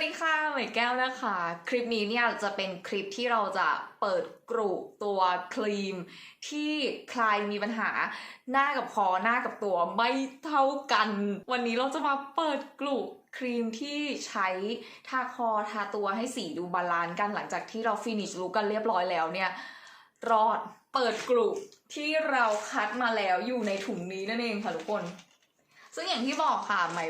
วัสดีค่ะเหมยแก้วนะคะ คลิปนี้เนี่ยจะเป็นคลิปที่เราจะเปิดกรุตัวครีม ที่ใครมีปัญหาหน้ากับคอหน้ากับตัวไม่เท่ากัน วันนี้เราจะมาเปิดกรุครีมที่ใช้ทาคอทาตัวให้สีดูบาลานซ์กันหลังจากที่เราฟินิชลุกกันเรียบร้อยแล้วเนี่ยรอดเปิดกลุ่มที่เราคัดมาแล้วอยู่ในถุงนี้นั่นเองค่ะทุกคน ซึ่งอย่างที่บอกค่ะใหม่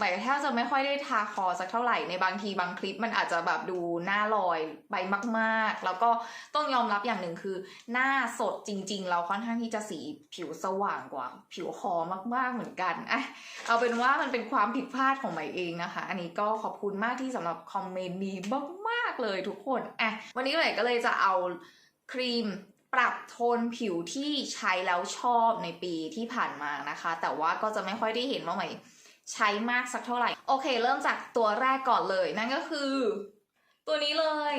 หม่แทบจะไม่ค่อยได้ทาคอสักเท่าไหร่ในบางทีบางคลิปมันอาจจะแบบดูหน้าลอยไปมากๆ แล้วก็ต้องยอมรับอย่างหนึ่งคือ หน้าสดจริง ๆ เราค่อนข้างที่จะสีผิวสว่างกว่า ผิวคอมากๆเหมือนกันอะเอาเป็นว่ามันเป็นความผิดพลาดของใหม่เองนะคะ อันนี้ก็ขอบคุณมากที่สำหรับคอมเมนต์นี้มากๆเลยทุกคนอะวันนี้ใหม่ก็เลยจะเอาครีมปรับโทนผิวที่ใช้แล้วชอบในปีที่ผ่านมานะคะ แต่ว่าก็จะไม่ค่อยได้เห็นว่าใหม่ ใช้มากสักเท่าไหร่ โอเค เริ่มจากตัวแรกก่อนเลยนั่นก็คือ ตัวนี้เลย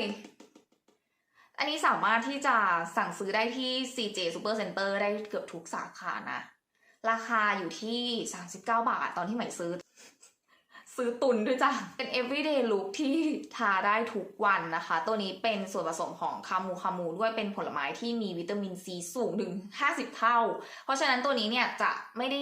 อันนี้สามารถที่จะสั่งซื้อได้ที่ CJ Super Center ได้เกือบทุกสาขานะ ราคาอยู่ที่ 39 บาทตอนที่ใหม่ซื้อ ซื้อตุนด้วยจ้ะ เป็น everyday look ที่ทาได้ทุกวันนะคะ ตัวนี้เป็นส่วนผสมของคามูคามูด้วยเป็นผลไม้ที่มีวิตามินซีสูงถึง 50 เท่า เพราะฉะนั้นตัวนี้เนี่ยจะไม่ได้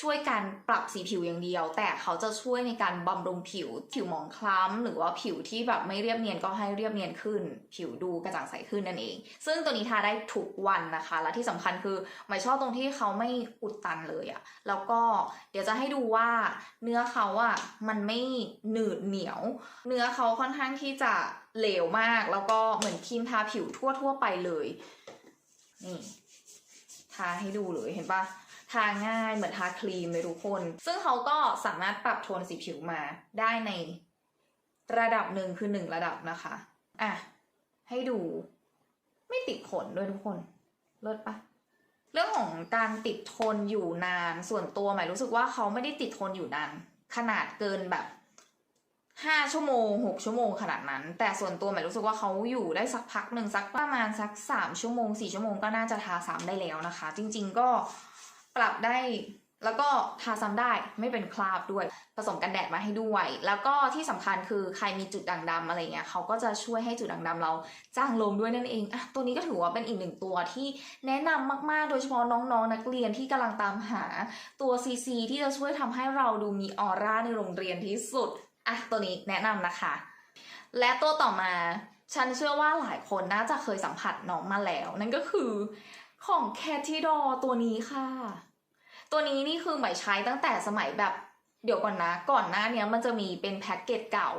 ช่วยการปรับสีผิวอย่างเดียว แต่เขาจะช่วยในการบำรุงผิว ผิวหมองคล้ำ หรือว่าผิวที่แบบไม่เรียบเนียนก็ให้เรียบเนียนขึ้น ผิวดูกระจ่างใสขึ้นนั่นเอง ซึ่งตัวนี้ทาได้ทุกวันนะคะ และที่สำคัญคือไม่ชอบตรงที่เขาไม่อุดตันเลยอะแล้วก็เดี๋ยวจะให้ดูว่าเนื้อเขาอะมันไม่หนืดเหนียว เนื้อเขาค่อนข้างที่จะเหลวมาก แล้วก็เหมือนครีมทาผิวทั่ว ๆ ไปเลยนี่ทาให้ดูเลยเห็นปะ ทาง่ายเหมือนทาครีมเลยทุกคน ซึ่งเขาก็สามารถปรับโทนสีผิวมาได้ในระดับหนึ่งคือหนึ่งระดับนะคะ อะ ให้ดู ไม่ติดขนด้วยทุกคนเลิศปะเรื่องของการติดทนอยู่นานส่วนตัวหมายรู้สึกว่าเขาไม่ได้ติดทนอยู่นานขนาดเกินแบบห้าชั่วโมงหกชั่วโมงขนาดนั้น แต่ส่วนตัวหมายรู้สึกว่าเขาอยู่ได้สักพักหนึ่งสักประมาณสักสามชั่วโมงสี่ชั่วโมงก็น่าจะทาซ้ำได้แล้วนะคะ จริง ๆ ก็ ปรับได้ แล้วก็ทาซ้ำได้ไม่เป็นคราบด้วย ผสมกันแดดมาให้ด้วย แล้วก็ที่สำคัญคือใครมีจุดด่างดำอะไรเงี้ยเขาก็จะช่วยให้จุดด่างดำเราจางลงด้วยนั่นเองอะตัวนี้ก็ถือว่าเป็นอีกหนึ่งตัวที่แนะนำมากๆ โดยเฉพาะน้องๆนนักเรียนที่กำลังตามหาตัว CC ที่จะช่วยทำให้เราดูมีออร่าในโรงเรียนที่สุดอะตัวนี้แนะนำนะคะ และตัวต่อมาฉันเชื่อว่าหลายคนน่าจะเคยสัมผัสน้องมาแล้ว นั่นก็คือของแคทิดอตัวนี้ค่ะ ตัวนี้นี่คือหมายใช้ตั้งแต่สมัยแบบเดี๋ยวก่อนนะ ก่อนหน้าเนี้ยมันจะมีเป็นแพ็กเกจเก่า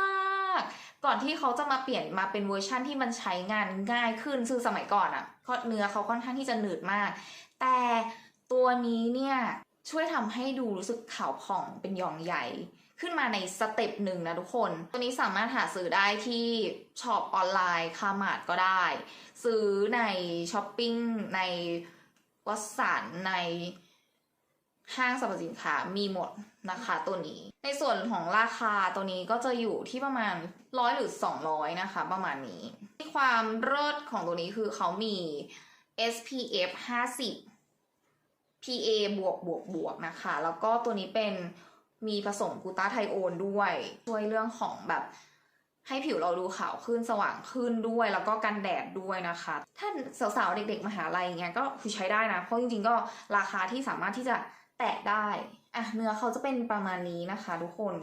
มากๆ ก่อนที่เขาจะมาเปลี่ยนมาเป็นเวอร์ชั่นที่มันใช้งานง่ายขึ้นคือสมัยก่อนอะ่ะเนื้อเขาค่อนข้างที่จะหนืดมาก แต่ตัวนี้เนี่ยช่วยทำให้ดูรู้สึกขาวผ่องเป็นยองใหญ่ขึ้นมาในสเต็ปหนึ่งนะทุกคน ตัวนี้สามารถหาซื้อได้ที่ช็อปออนไลน์คามาดก็ได้ ซื้อในช้อปปิ้งในวัสันใน ห้างสรรพสินค้ามีหมดนะคะตัวนี้ ในส่วนของราคาตัวนี้ก็จะอยู่ที่ประมาณร้อยหรือสองร้อยนะคะ ประมาณนี้ ที่ความเลิศของตัวนี้คือเขามี SPF 50 PA บวกบวกบวกนะคะ แล้วก็ตัวนี้เป็นมีผสมกูตาไทโอนด้วย ช่วยเรื่องของแบบให้ผิวเราดูขาวขึ้นสว่างขึ้นด้วย แล้วก็กันแดดด้วยนะคะ ถ้าสาวๆเด็ก ๆมหาลัยเงี้ยก็คือใช้ได้นะ เพราะจริงๆก็ราคาที่สามารถที่จะ แตะได้อะเนื้อเขาจะเป็นประมาณนี้นะคะ ทุกคน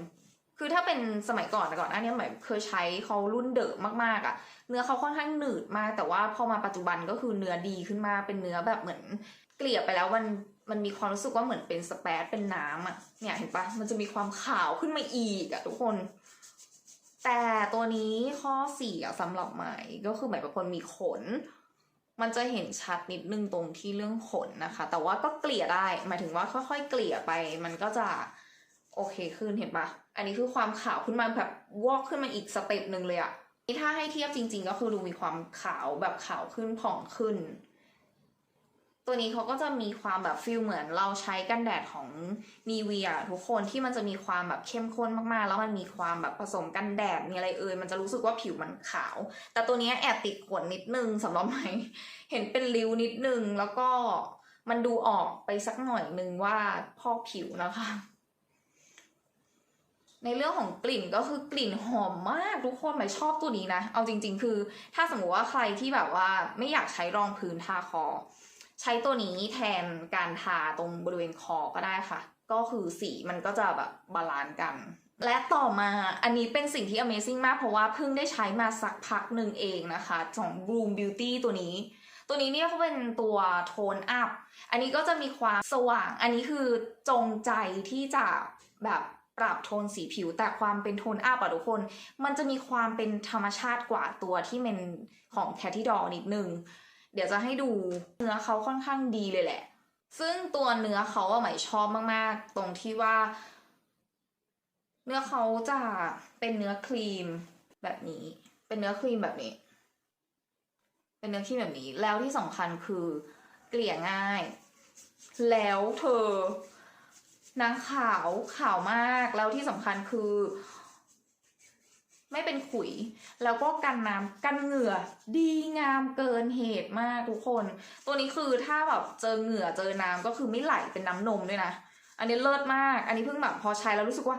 คือถ้าเป็นสมัยก่อนแต่ก่อนอันนี้หมายเคยใช้เขารุ่นเดอะมากๆอะ่ะ เนื้อเขาค่อนข้างหนืดมาก แต่ว่าพอมาปัจจุบันก็คือเนื้อดีขึ้นมาเป็นเนื้อแบบเหมือนเกลี่ยไปแล้วมันมันมีความรู้สึกว่าเหมือนเป็นสเปซเป็นน้ำอะ่ะเนี่ยเห็นปะมันจะมีความขาวขึ้นมาอีกอะ่ะทุกคน แต่ตัวนี้ข้อเสียสำหรับหมก็คือหมายเป็นคนมีขน มันจะเห็นชัดนิดนึงตรงที่เรื่องขนนะคะ แต่ว่าก็เกลี่ยได้ หมายถึงว่าค่อยๆเกลี่ยไป มันก็จะโอเคขึ้นเห็นปะอันนี้คือความขาวขึ้นมาแบบวอกขึ้นมาอีกสเต็ปหนึ่งเลยอะนี่ถ้าให้เทียบจริง ๆ ก็คือดูมีความขาวแบบขาวขึ้นผ่องขึ้น ตัวนี้เขาก็จะมีความแบบฟิลเหมือนเราใช้กันแดดของนีเวียทุกคนที่มันจะมีความแบบเข้มข้นมากๆ แล้วมันมีความแบบผสมกันแดดมีอะไรเอ่ยมันจะรู้สึกว่าผิวมันขาว แต่ตัวนี้แอบติดขนนิดนึงสำหรับไหมเห็นเป็นริ้วนิดนึงแล้วก็มันดูออกไปสักหน่อยนึงว่าพอกผิวนะคะ ในเรื่องของกลิ่นก็คือกลิ่นหอมมากทุกคนหมายชอบตัวนี้นะ เอาจริง ๆ คือ ถ้าสมมติว่าใครที่แบบว่าไม่อยากใช้รองพื้นทาคอ ใช้ตัวนี้แทนการทาตรงบริเวณคอก็ได้ค่ะ ก็คือสีมันก็จะแบบบาลานซ์กัน และต่อมาอันนี้เป็นสิ่งที่ Amazing มาก เพราะว่าเพิ่งได้ใช้มาสักพักหนึ่งเองนะคะของ Bloom Beauty ตัวนี้ ตัวนี้เนี่ยเขาเป็นตัวโทนอัพ อันนี้ก็จะมีความสว่าง อันนี้คือจงใจที่จะแบบปรับโทนสีผิวแต่ความเป็นโทนอัพอะทุกคน มันจะมีความเป็นธรรมชาติกว่าตัวที่เป็นของแคท t ี d ดอนิดนึง เดี๋ยวจะให้ดูเนื้อเขาค่อนข้างดีเลยแหละ ซึ่งตัวเนื้อเขาอะหม่ชอบมากๆ ตรงที่ว่า เนื้อเขาจะเป็นเนื้อครีมแบบนี้ เป็นเนื้อครีมแบบนี้ เป็นเนื้อครีมแบบนี้ แล้วที่สำคัญคือเกลี่ยง่าย แล้วเธอนางขาวขาวมาก แล้วที่สำคัญคือ ไม่เป็นขุย แล้วก็กันน้ำกันเหงื่อดีงามเกินเหตุมากทุกคน ตัวนี้คือถ้าแบบเจอเหงื่อเจอน้ำก็คือไม่ไหลเป็นน้ำนมด้วยนะ อันนี้เลิศมาก อันนี้เพิ่งแบบพอใช้แล้วรู้สึกว่า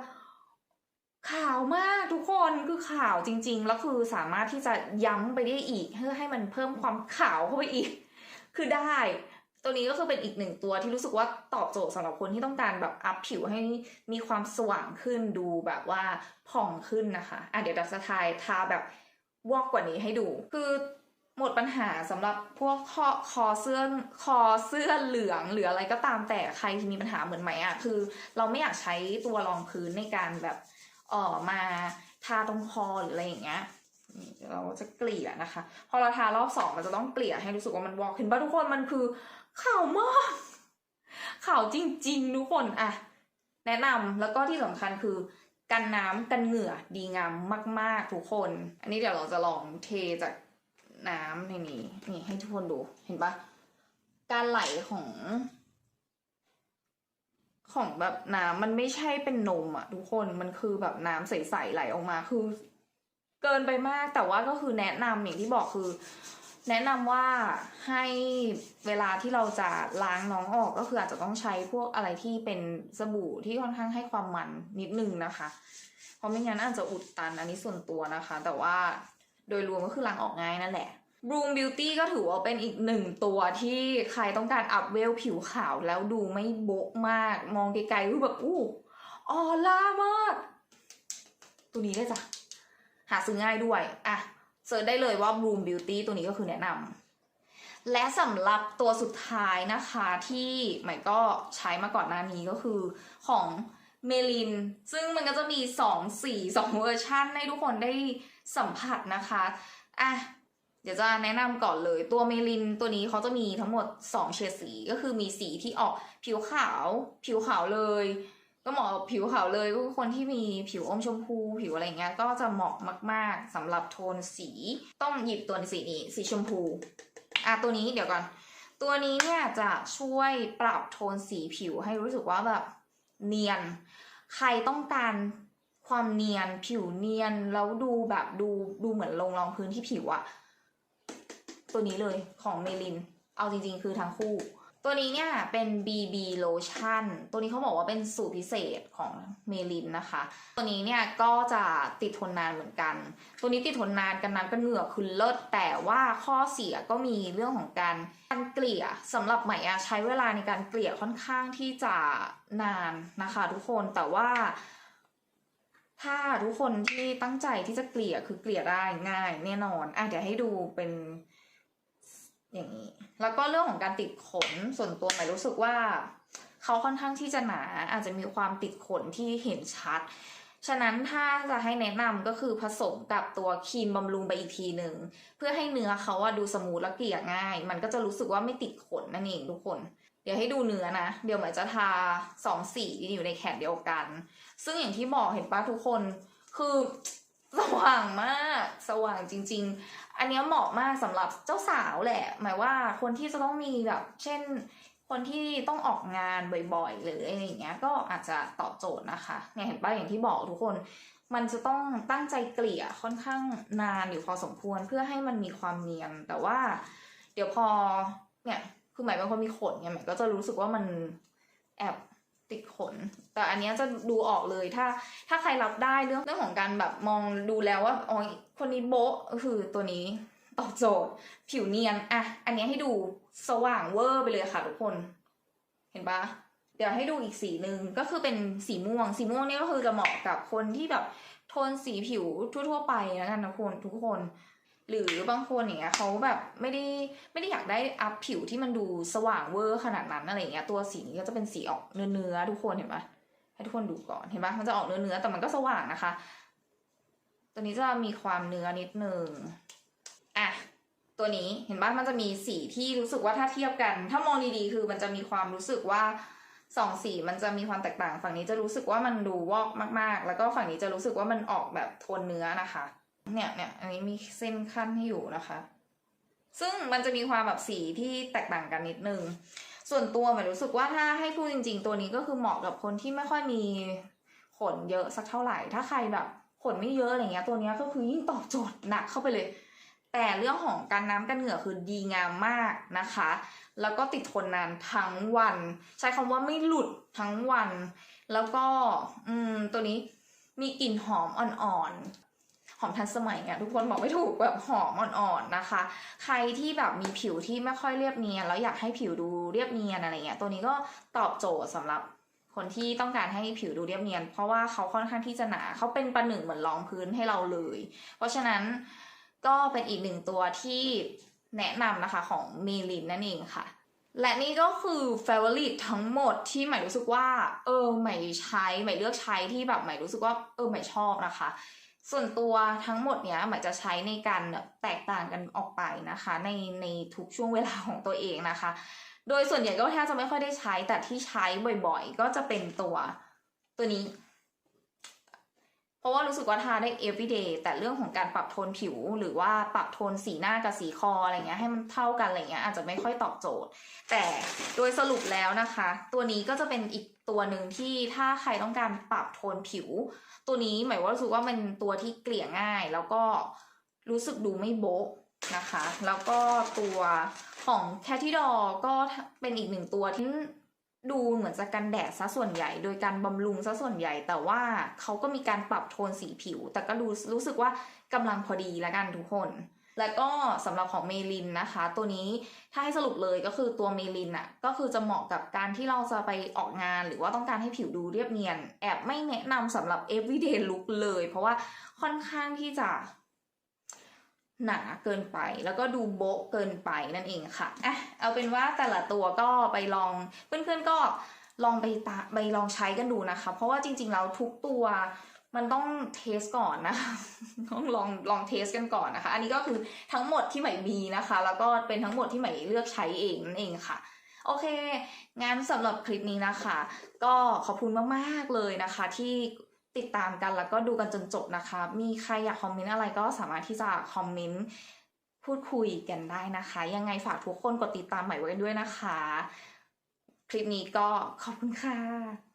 ขาวมากทุกคนคือขาวจริง ๆ แล้วคือสามารถที่จะย้ำไปได้อีกเพื่อให้มันเพิ่มความขาวเข้าไปอีก คือได้ ตัวนี้ก็คือเป็นอีกหนึ่งตัวที่รู้สึกว่าตอบโจทย์สำหรับคนที่ต้องการแบบอัพผิวให้มีความสว่างขึ้นดูแบบว่าผ่องขึ้นนะคะอะเดี๋ยวดับสไทายทาแบบวอกกว่านี้ให้ดู คือหมดปัญหาสำหรับพวกคอคอเสื้อคอเสื้อเหลืองหรืออะไรก็ตามแต่ใครที่มีปัญหาเหมือนไหมอะคือ เราไม่อยากใช้ตัวรองพื้นในการแบบเออมาทาตรงคอหรืออะไรอย่างเงี้ยเราจะเกลี่ยนะคะ พอเราทารอบสองเราจะต้องเกลี่ยให้รู้สึกว่ามันวอกเห็นป่ะทุกคนมันคือ ข่าวมากข่าวจริง ๆ ทุกคนอะแนะนำแล้วก็ที่สำคัญคือกันน้ำกันเหงื่อดีงามมาก ๆ ทุกคน อันนี้เดี๋ยวเราจะลองเทจากน้ำในนี้นี่ให้ทุกคนดูเห็นปะการไหลของ ของแบบน้ำมันไม่ใช่เป็นนมอะทุกคนมันคือแบบน้ำใส ๆ ไหลออกมาคือ เกินไปมากแต่ว่าก็คือแนะนำอย่างที่บอกคือ แนะนำว่าให้เวลาที่เราจะล้างน้องออกก็คืออาจจะต้องใช้พวกอะไรที่เป็นสบู่ที่ค่อนข้างให้ความมันนิดนึงนะคะ เพราะไม่งั้นอาจจะอุดตันอันนี้ส่วนตัวนะคะ แต่ว่าโดยรวมก็คือล้างออกง่ายนั่นแหละ Bloom Beauty ก็ถือว่าเป็นอีกหนึ่งตัวที่ใครต้องการอัพเวลผิวขาวแล้วดูไม่โบ๊ะมาก มองไกลๆคือแบบอู้ออล่ามาก ตัวนี้ได้จ้ะ หาซื้อง่ายด้วย อะ เซิร์ชได้เลยว่า Bloom Beauty ตัวนี้ก็คือแนะนำและสำหรับตัวสุดท้ายนะคะที่ใหม่ก็ใช้มาก่อนหน้านี้ก็คือของเมลิน ซึ่งมันก็จะมีสองสีสองเวอร์ชันให้ทุกคนได้สัมผัสนะคะอะเดี๋ยวจะแนะนำก่อนเลยตัวเมลินตัวนี้เขาจะมีทั้งหมด 2 เฉดสีก็คือมีสีที่ออกผิวขาว ผิวขาวเลย ก็เหมาะผิวขาวเลยก็คือคนที่มีผิวอมชมพู ผิวอะไรเงี้ยก็จะเหมาะมาก ๆสำหรับโทนสี ต้องหยิบตัวสีนี้สีชมพูอะตัวนี้เดี๋ยวก่อน ตัวนี้เนี่ยจะช่วยปรับโทนสีผิวให้รู้สึกว่าแบบเนียน ใครต้องการความเนียนผิวเนียนแล้วดูแบบดูดูเหมือนลงรองพื้นที่ผิวอะตัวนี้เลยของเมลิน เอาจริง ๆ คือทั้งคู่ ตัวนี้เนี่ยเป็น BB Lotion ตัวนี้เขาบอกว่าเป็นสูตรพิเศษของเมลินนะคะ ตัวนี้เนี่ยก็จะติดทนนานเหมือนกัน ตัวนี้ติดทนนานกันน้ำกันเหงื่อคือเลิศแต่ว่าข้อเสียก็มีเรื่องของการการเกลี่ยสำหรับใหม่อะใช้เวลาในการเกลี่ยค่อนข้างที่จะนานนะคะทุกคนแต่ว่า ถ้าทุกคนที่ตั้งใจที่จะเกลี่ยคือเกลี่ยได้ง่ายแน่นอนอะเดี๋ยวให้ดูเป็น อย่างนี้ แล้วก็เรื่องของการติดขนส่วนตัวหม่รู้สึกว่าเขาค่อนข้างที่จะหนา อาจจะมีความติดขนที่เห็นชัด ฉะนั้นถ้าจะให้แนะนำก็คือผสมกับตัวครีมบำรุงไปอีกทีหนึ่งเพื่อให้เนื้อเขาอะดูสมูทและเกลี่ยง่าย มันก็จะรู้สึกว่าไม่ติดขนนั่นเองทุกคน เดี๋ยวให้ดูเนื้อนะ เดี๋ยวหมายจะทาสองสีอยู่ในแขนเดียวกัน ซึ่งอย่างที่บอกเห็นปะทุกคน คือ สว่างมาก สว่างจริง ๆ อันนี้เหมาะมากสำหรับเจ้าสาวแหละ หมายว่าคนที่จะต้องมีแบบ เช่น คนที่ต้องออกงานบ่อยๆ หรืออะไรอย่างเงี้ย ก็อาจจะตอบโจทย์นะคะ เนี่ยเห็นป่ะอย่างที่บอกทุกคน มันจะต้องตั้งใจเกลี่ยค่อนข้างนานอยู่พอสมควรเพื่อให้มันมีความเนียน แต่ว่า เดี๋ยวพอ เนี่ย คือหมายเป็นคนมีขนไงหมายก็จะรู้สึกว่ามันแอบ ติดขน แต่อันนี้จะดูออกเลยถ้าถ้าใครรับได้เรื่องเรื่องของการแบบมองดูแล้วว่าอ๋อคนนี้โบ๊ะก็คือตัวนี้ตอบโจทย์ ผิวเนียนอะอันนี้ให้ดูสว่างเวอร์ไปเลยค่ะทุกคน เห็นปะเดี๋ยวให้ดูอีกสีหนึ่งก็คือเป็นสีม่วง สีม่วงนี่ก็คือจะเหมาะกับคนที่แบบโทนสีผิวทั่ว ๆ ไปแล้วกันนะคนทุกคน หรือบางคนอย่างเงี้ยเขาแบบไม่ได้ไม่ได้อยากได้อัพผิวที่มันดูสว่างเวอร์ขนาดนั้นอะไรเงี้ยตัวสีนี้ก็จะเป็นสีออกเนื้อเนื้อๆทุกคนเห็นปะให้ทุกคนดูก่อนเห็นปะมันจะออกเนื้อเนื้อๆแต่มันก็สว่างนะคะ ตัวนี้จะมีความเนื้อนิดนึงอะตัวนี้เห็นปะมันจะมีสีที่รู้สึกว่าถ้าเทียบกัน ถ้ามองดีๆคือมันจะมีความรู้สึกว่าสองสีมันจะมีความแตกต่าง ฝั่งนี้จะรู้สึกว่ามันดูวอกมากๆ แล้วก็ฝั่งนี้จะรู้สึกว่ามันออกแบบโทนเนื้อนะคะ เนี่ยเนี่ยอันนี้มีเส้นขั้นให้อยู่นะคะ ซึ่งมันจะมีความแบบสีที่แตกต่างกันนิดนึง ส่วนตัวหมายรู้สึกว่าถ้าให้พูดจริง ๆ ตัวนี้ก็คือเหมาะกับคนที่ไม่ค่อยมีขนเยอะสักเท่าไหร่ ถ้าใครแบบขนไม่เยอะอะไรเงี้ย ตัวนี้ก็คือยิ่งตอบโจทย์หนักเข้าไปเลย แต่เรื่องของการน้ำกันเหงื่อคือดีงามมากนะคะ แล้วก็ติดทนนานทั้งวัน ใช้คำว่าไม่หลุดทั้งวัน แล้วก็ อืม ตัวนี้มีกลิ่นหอมอ่อนๆ หอมทันสมัยอะทุกคนบอกไม่ถูกแบบหอมอ่อนๆนะคะ ใครที่แบบมีผิวที่ไม่ค่อยเรียบเนียนแล้วอยากให้ผิวดูเรียบเนียนอะไรเงี้ยตัวนี้ก็ตอบโจทย์สำหรับคนที่ต้องการให้ผิวดูเรียบเนียน เพราะว่าเขาค่อนข้างที่จะหนาเขาเป็นประหนึ่งเหมือนรองพื้นให้เราเลย เพราะฉะนั้นก็เป็นอีกหนึ่งตัวที่แนะนำนะคะของเมลินนั่นเองค่ะ และนี่ก็คือ favorite ทั้งหมดที่ใหม่รู้สึกว่า เออใหม่ใช้ใหม่เลือกใช้ที่แบบใหม่รู้สึกว่าเออใหม่ชอบนะคะ ส่วนตัวทั้งหมดเนี้ยหม่จะใช้ในการแตกต่างกันออกไปนะคะ ในในทุกช่วงเวลาของตัวเองนะคะ โดยส่วนใหญ่ก็แทบจะไม่ค่อยได้ใช้ แต่ที่ใช้บ่อยๆ ก็จะเป็นตัวตัวนี้ เพราะว่ารู้สึกว่าทาได้ everyday แต่เรื่องของการปรับโทนผิว หรือว่าปรับโทนสีหน้ากับสีคออะไรเงี้ยให้มันเท่ากันอะไรเงี้ยอาจจะไม่ค่อยตอบโจทย์ แต่โดยสรุปแล้วนะคะ ตัวนี้ก็จะเป็นอีก ตัวหนึ่งที่ถ้าใครต้องการปรับโทนผิว ตัวนี้หมายว่ารู้สึกว่ามันตัวที่เกลี่ยง่าย แล้วก็รู้สึกดูไม่โบ๊ะนะคะ แล้วก็ตัวของแคท t ดอก็เป็นอีกหนึ่งตัวที่ดูเหมือนจะกันแดดซะส่วนใหญ่ โดยการบำรุงซะส่วนใหญ่ แต่ว่าเขาก็มีการปรับโทนสีผิว แต่ก็รู้รู้สึกว่ากำลังพอดีแล้วกันทุกคน แล้วก็สำหรับของเมลินนะคะ ตัวนี้ถ้าให้สรุปเลยก็คือตัวเมลินอะก็คือจะเหมาะกับการที่เราจะไปออกงาน หรือว่าต้องการให้ผิวดูเรียบเนียน แอบไม่แนะนำสำหรับ everyday look เลย เพราะว่าค่อนข้างที่จะหนาเกินไปแล้วก็ดูโบ๊ะเกินไปนั่นเองค่ะอะเอาเป็นว่าแต่ละตัวก็ไปลองเพื่อนๆก็ลองไปตาไปลองใช้กันดูนะคะ เพราะว่าจริงๆแล้วทุกตัว มันต้องเทสก่อนนะคะต้องลองลองเทสกันก่อนนะคะ อันนี้ก็คือทั้งหมดที่ใหม่มีนะคะ แล้วก็เป็นทั้งหมดที่ใหม่เลือกใช้เองนั่นเองค่ะ โอเค งั้นสำหรับคลิปนี้นะคะ ก็ขอบคุณมากๆเลยนะคะ ที่ติดตามกันแล้วก็ดูกันจนจบนะคะ มีใครอยากคอมเมนต์อะไรก็สามารถที่จะคอมเมนต์พูดคุยกันได้นะคะ ยังไงฝากทุกคนกดติดตามใหม่ไว้ด้วยนะคะ คลิปนี้ก็ขอบคุณค่ะ